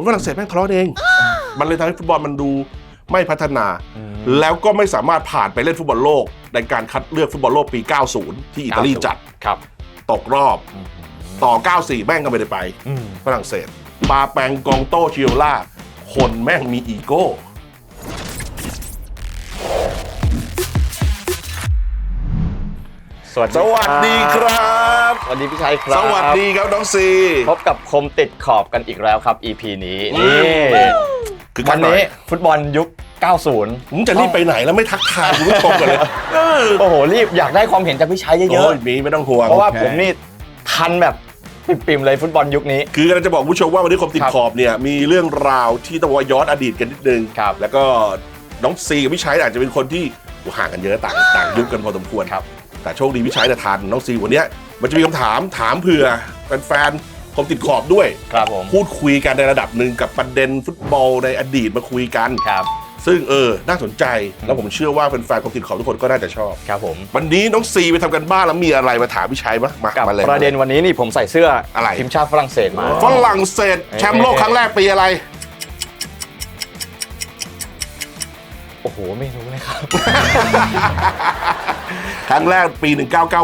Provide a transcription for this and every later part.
คนฝรั่งเศสแม่งทะเลาะเอง มันเลยทำให้ฟุตบอลมันดูไม่พัฒนาอืมแล้วก็ไม่สามารถผ่านไปเล่นฟุตบอลโลก ในการคัดเลือกฟุตบอลโลกปี 90 ที่อิตาลีจัดครับ ตกรอบ ต่อ 94 แม่งก็ไม่ได้ไปอืมฝรั่งเศสปาแปงกองโตชิโอล่าคนแม่งมีอีโก้ วัสดีสวัสดีครับสวัสดีพี่ชัยครับ สวัสดีครับน้องซีพบกับคมติดขอบกันอีกแล้วครับ EP นี้อืนี่มคือวักันนหน่อนี้ยฟุตบอลยุค 90มึงจะรีบไปไหนแล้วไม่ทักทายคุณผู้ชมกันเลยเออโอ้โหรีบอยากได้ความเห็นจากพี่ชัยเยโอ้อะยมีไม่ต้องห่วงๆเพราะว่าผมนี่ทันแบบปิ่มๆเลยฟุตบอลยุคนี้ คือกำลังจะบอกคุณผู้ชมว่าวันนี้คมติดครับขอบเนี่ยมีเรื่องราวที่ต้องว่าย้อนอดีตกันนิดนึงครับแล้วก็น้องซีกับพี่ชัยอาจจะเป็นคนที่ห่างกันเยอะต่างต่างยุคกันพอสมควรครับ แต่โชคดีพี่ชัยจะทันน้องซีวันเนี้ยมันจะมีคำถามถามเผื่อแฟนๆคมติดขอบด้วย ครับผม พูดคุยกันในระดับหนึ่งกับประเด็นฟุตบอลในอดีตมาคุยกัน ครับ ซึ่งเออ น่าสนใจ แล้วผมเชื่อว่าแฟนๆคมติดขอบทุกคนก็น่าจะชอบ ครับผม วันนี้น้องซีไปทำกันบ้านแล้วมีอะไรมาถามพี่ชัยมะมากับมาเลย ประเด็นวันนี้นี่ผมใส่เสื้ออะไร ทีมชาติฝรั่งเศสมา ฝรั่งเศสแชมป์โลกครั้งแรกปีอะไร โอ้โห ไม่รู้เลยครับ ครั้งแรกปี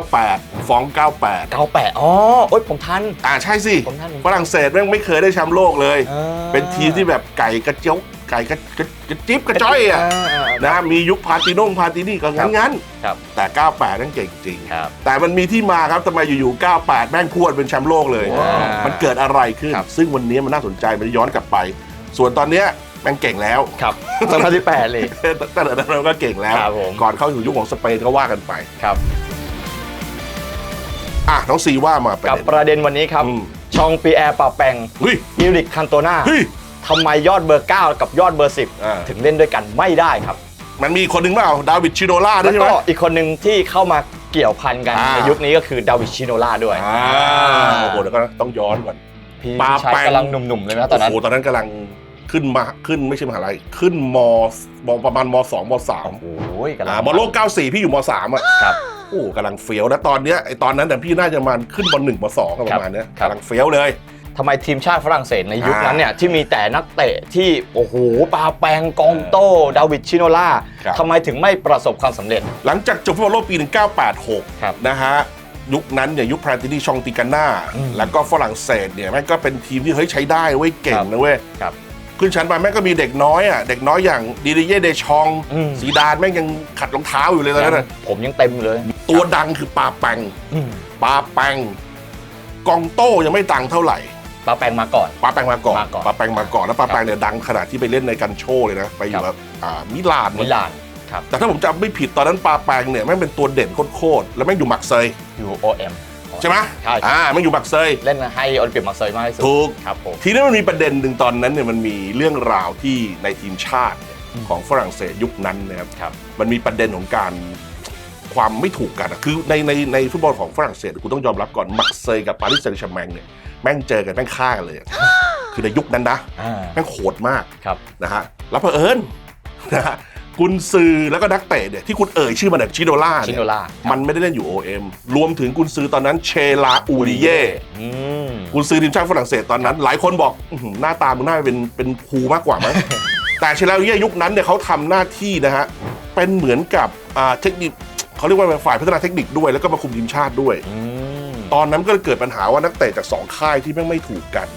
1998ฟอง 98 98อ๋อโอ๊ยผมทัน อ่าใช่สิผมทันผมทันฝรั่งเศสแม่งไม่เคยได้แชมป์โลกเลย อ่าเป็นทีมที่แบบไก่กระเจียวไก่กระกระกระจิ๊บกระจ้อยอะานะมียุคพาติโน่งพาตินี่ก็งั้นงั้นครับๆแต่ 98 นั่นเก่งจริง ครับ แต่มันมีที่มาครับทำไมอยู่ๆ 98 แม่งพรวดเป็นแชมป์โลกเลย ว้าวมันเกิดอะไรขึ้น ครับ ซึ่งวันนี้มันน่าสนใจมันย้อนกลับไป ส่วนตอนเนี้ย แม่งเก่งแล้วครับตอนที่แปดเลย ตั้งแต่นั้นเราก็เก่งแล้ว ครับผม ก่อนเข้าสู่ยุคของสเปนก็ว่ากันไป ครับ อะน้องซีว่ามาประกับเด็น ประเด็นวันนี้ครับ อืม ชองปีแอร์ปาแปงเฮ้ยอิริกคันโตนาเฮ้ย ทำไมยอดเบอร์ 9 กับยอดเบอร์ อ่า 10 ถึงเล่นด้วยกันไม่ได้ครับ มันมีคนหนึ่งเปล่าดาวิดชิโนล่าด้แล้ววยใช่ไหก็ม อีกคนหนึ่งที่เข้ามาเกี่ยวพันกันอ่า ในยุคนี้ก็คือดาวิดชิโนล่าด้วยอ่าโอ้โหแล้วก็ต้องย้อนก่อน พี่ปาชายแปง กำลังหนุ่มๆเลยนะตอนนั้นโอ้โหตอนนั้นกำลัง ขึ้นมาขึ้นไม่ใช่มหาลัยขึ้นมมประมาณมสองมสามโอ้ยกำลัอ่างบอลโลก94พี่อยู่มสามอะครับ โอ้กำลังเฟี้ยวนะตอนเนี้ยไอตอนนั้นแต่ยพี่น่าจะมาขึ้นบอลหนึ่งมสองประมาณเนี้ยครับ กำลังเฟี้ยวเลย ทำไมทีมชาติฝรั่งเศสในยุคอ่านั้นเนี่ยที่มีแต่นักเตะที่โอ้โหปาแปงกองโตดาวิดชิโนล่าครับ ทำไมถึงไม่ประสบความสำเร็จ หลังจากจบฟุตบอลโลกปี ครับ1986 นะฮะ ยุคนั้นเนี่ยยุคพราตินีชองติกาน่า อืมแล้วก็ฝรั่งเศสเนี่ยแม่งก็เป็นทีมที่เฮ้ยใช้ได้เว้ยเก่งครับนะเว้ยครับ ขึ้นชั้นมาแม่งก็มีเด็กน้อยอะเด็กน้อยอย่างดีเดเย่เดชอง อืม สีดานแม่งยังขัดรองเท้าอยู่เลยตอนนั้นน่ะผมยังเต็มเลยตัวดังคือปาแปงอืมปาแปงกองโต้ยังไม่ดังเท่าไหร่ปาแปงมาก่อน ปาแปงมาก่อนมาก่อนปาแปงมาก่อนแล้วปาแปงเนี่ยดังขนาดที่ไปเล่นในกันโชว์เลยนะไปอยู่ครักับบอ่ามิลานมิลานครับ แต่ถ้าผมจำไม่ผิดตอนนั้นปาแปงเนี่ยแม่งเป็นตัวเด่นโคตรๆแล้วแม่งอยู่หมักเซยอยู่ OM ใช่ไหมใช่ครับ อ่ามันอยู่บักเซย เล่นให้โอลิมปิกมาร์เซยมากที่สุดถูก ครับผม ทีนี้มันมีประเด็นหนึ่งตอนนั้นเนี่ยมันมีเรื่องราวที่ในทีมชาติเนี่ยอืมของฝรั่งเศสยุคนั้นนะครับ ครับ มันมีประเด็นของการความไม่ถูกกันอะคือในในในฟุตบอลของฝรั่งเศสคุณต้องยอมรับก่อนมักเซยกับปารีสแซงต์แชร์แมงเนี่ยแม่งเจอกันแม่งฆ่ากันเลยอะคือในยุคนั้นนะอ่า แม่งโหดมากครับ นะฮะแล้วเผอิญนะฮะ กุนซือแล้วก็นักเตะเนี่ยที่คุณเอ่ยชื่อมันเนี่ยชิโดล่าชิเนี่ยโนล่ามันไม่ได้เล่นอยู่ OM รวมถึงกุนซือตอนนั้นเชลาอูริเย่อืมกุนซือทีมชาติฝรั่งเศสตอนนั้น หลายคนบอกอื้อหือหน้าตามึงน่าจะเป็นเป็นครูมากกว่ามั้ง แต่เชลาอูริเย่ยุคนั้นเนี่ยเขาทำหน้าที่นะฮะเป็นเหมือนกับอ่าเทคนิคเขาเรียกว่าเป็นฝ่ายพัฒนาเทคนิคด้วยแล้วก็มาคุมทีมชาติด้วย อืม ตอนนั้นก็เลยเกิดปัญหาว่านักเตะจากสองค่ายที่แม่งไม่ถูกกัน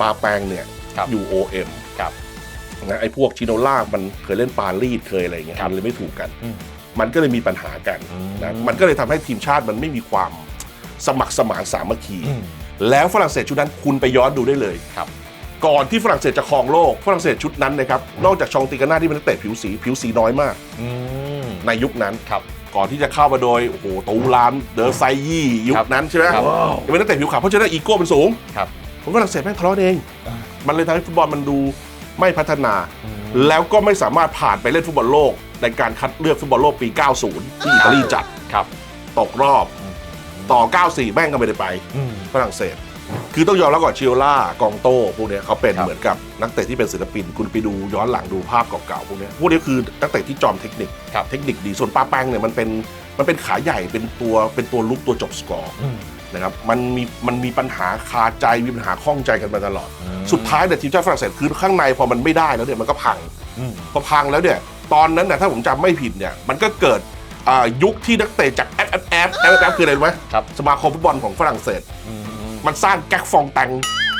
ปาแปงเนี่ยครับอยู่ OM ครับ นะไอ้พวกชิโนล่ามันเคยเล่นปารีสเคยอะไรอย่างเงี้ยครับมันเลยไม่ถูกกันอืมมันก็เลยมีปัญหากันอืมนะมันก็เลยทำให้ทีมชาติมันไม่มีความสมัครสมานสามัคคีอืมแล้วฝรั่งเศสชุดนั้นคุณไปย้อนดูได้เลยครับ ก่อนที่ฝรั่งเศสจะครองโลกฝรั่งเศสชุดนั้นนะครับนอกจากชองติกาน่าที่เป็นนักเตะผิวสีผิวสีน้อยมากอืมในยุคนั้นครับก่อนที่จะเข้ามาโดยโอ้โหตูรามเดอร์ไซยี่ยุคนั้นใช่ไหมครับยังเป็นนักเตะผิวขาวเพราะฉะนั้นอีโก้มันสูงครับคนฝรั่งเศสแม่งทะเลาะเองอ่ามันเลยทำให้ฟุตบอลมันดู ไม่พัฒนาอืมแล้วก็ไม่สามารถผ่านไปเล่นฟุตบอลโลก ในการคัดเลือกฟุตบอลโลกปี 90 ที่อิตาลีจัดครับตกรอบต่อ 94 แม่งก็ไม่ได้ไปอืมฝรั่งเศส คือต้องยอมรับก่อนชิโอล่ากองโต้พวกเนี้ยเขาเป็นครับเหมือนกับนักเตะที่เป็นศิลปิน คุณไปดูย้อนหลังดูภาพเก่าๆพวกเนี้ยพวกนี้คือนักเตะที่จอมเทคนิคครับเทคนิคดีส่วนปาแป้งเนี่ยมันเป็นมันเป็นขาใหญ่เป็นตัวเป็นตัวลุกตัวจบสกอร์อืม นะครับมันมีมันมีปัญหาคาใจมีปัญหาข้องใจกันมาตลอดอืมสุดท้ายเนี่ยทีมชาติฝรั่งเศสคือข้างในพอมันไม่ได้แล้วเนี่ยมันก็พังอืมพอพังแล้วเนี่ยตอนนั้นนะถ้าผมจำไม่ผิดเนี่ยมันก็เกิดอ่ายุคที่นักเตะจากแอดแอดแอดแอดแอดคืออะไรรู้ไหมครับสมาคมฟุตบอลของฝรั่งเศสอืมมันสร้างแก๊กฟองแตง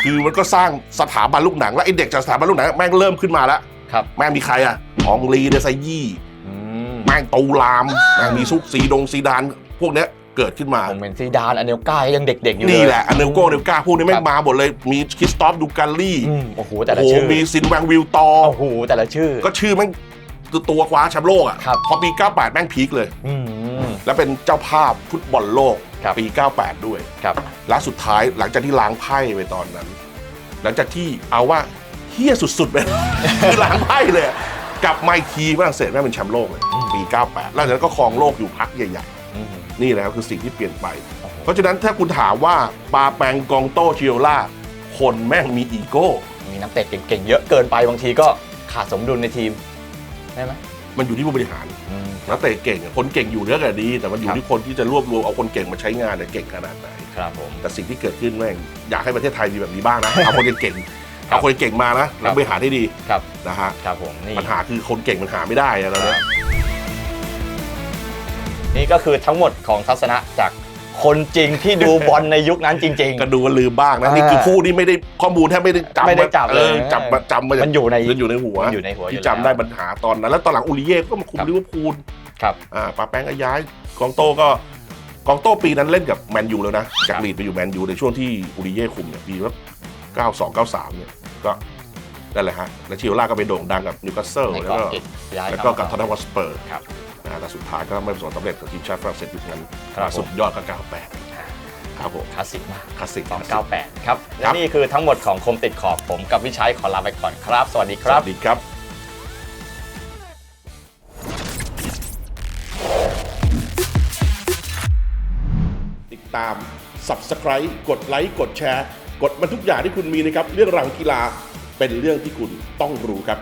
คือมันก็สร้างสถาบันลูกหนัง แล้วไอเด็กจากสถาบันลูกหนังแม่งเริ่มขึ้นมาแล้วครับแม่งมีใครอะอองลีเดซายี่อืมแม่งตูลามแม่งมีซุกซีดงซีดานพวกเนี้ย เกิดขึ้นมาผมเป็นซีดานอันเนลก้ายังเด็กๆอยู่เลยนี่แหละอันเนลโกเนลกาพวกนี้แม่ครังบมาหมดเลยมีคริสตอฟดูการีอืมโอ้โหโอ้แต่ละโหชื่อมีซินแวงวิลตอโอ้โหแต่ละชื่อ ก็ชื่อแม่งตัวคว้าแชมป์โลกอะครับพอปี 98 แม่งพีคเลยอืมแล้วเป็นเจ้าภาพฟุตบอลโลกครับปี 98 ด้วยครับและสุดท้ายหลังจากที่ล้างไพ่ไปตอนนั้น หลังจากที่เอาว่าเฮี้ยสุดๆไปคือล้างไพ่เลยอะกลับมาอีกทีฝรั่งเศสแม่งเป็นแชมป์โลกเลยปี 98 แล้วจากนั้นก็ครองโลกอยู่พักใหญ่อืมๆ นี่แหละครับคือสิ่งที่เปลี่ยนไปโอ้โหเพราะฉะนั้นถ้าคุณถามว่าปาแปงกองโตเชียวล่าคนแม่งมีอีโก้ มีนักเตะเก่งๆ เยอะเกินไปบางทีก็ขาดสมดุลในทีมได้ไหมมันอยู่ที่ผู้บริหารอืมนักเตะเก่งอะคนเก่งอยู่เยอะก็ดี แต่มันอยู่ครับที่คนที่จะรวบรวมเอาคนเก่งมาใช้งานเนี่ยเก่งขนาดไหนครับผมแต่สิ่งที่เกิดขึ้นแม่งอยากให้ประเทศไทยมีแบบนี้บ้างนะเอาคนเก่งๆครับเอาคนเก่งมานะแล้วบริหารให้ดีครับนะฮะครับผมนี่ปัญหาคือคนเก่งมันหาไม่ได้อะตอนเนี้ย นี่ก็คือทั้งหมดของทัศนะจากคนจริงที่ดูบอลในยุคนั้นจริง ก็ดูกันลืมบ้างนะอ่านี่คือผู้ที่ไม่ได้ข้อมูลแทบไม่ได้จำไม่ได้จับเอเลยอจับมาจำมาๆจากมันอยู่ในมันอยู่ในหัวมันอยู่ในหัวอยู่ที่แล้ว จำได้ปัญหาตอนนั้น แล้วตอนหลังอูริเย่ก็มาคุมครับลิเวอร์พูลครับ อ่าปาแป้งก็ย้ายกองโต้ก็กองโต้ปีนั้นเล่นกับแมนยูแล้วนะ จากลีดไปอยู่แมนยูในช่วงที่อูริเย่คุมเนี่ยปีว่า92 93เนี่ยก็นั่นแหละฮะแล้วชิโอล่าก็ไปโด่งดังกับนิวคาสเซิลในแล้วกองก็กิจย้ายแล้วเข้าก็มากับทอตแนมฮอตสเปอร์ครับนะฮะแต่สุดท้ายก็ไม่ประสบความสำเร็จกับทีมชาติฝรั่งเศสยุคนั้นครับผม สุดยอดก็98ครับผมคลาสสิกมาก คลาสสิก 298 ครับคและรับนี่คือทั้งหมดของคมติดขอบผมกับวิชัยขอลาไปก่อนครับ สวัสดีคสรับ วัสดีครับติดตาม Subscribe กดไลค์กดแชร์ กดมันทุกอย่างที่คุณมีนะครับ เรื่องราวกีฬาเป็นเรื่องที่คุณต้องรู้ครับ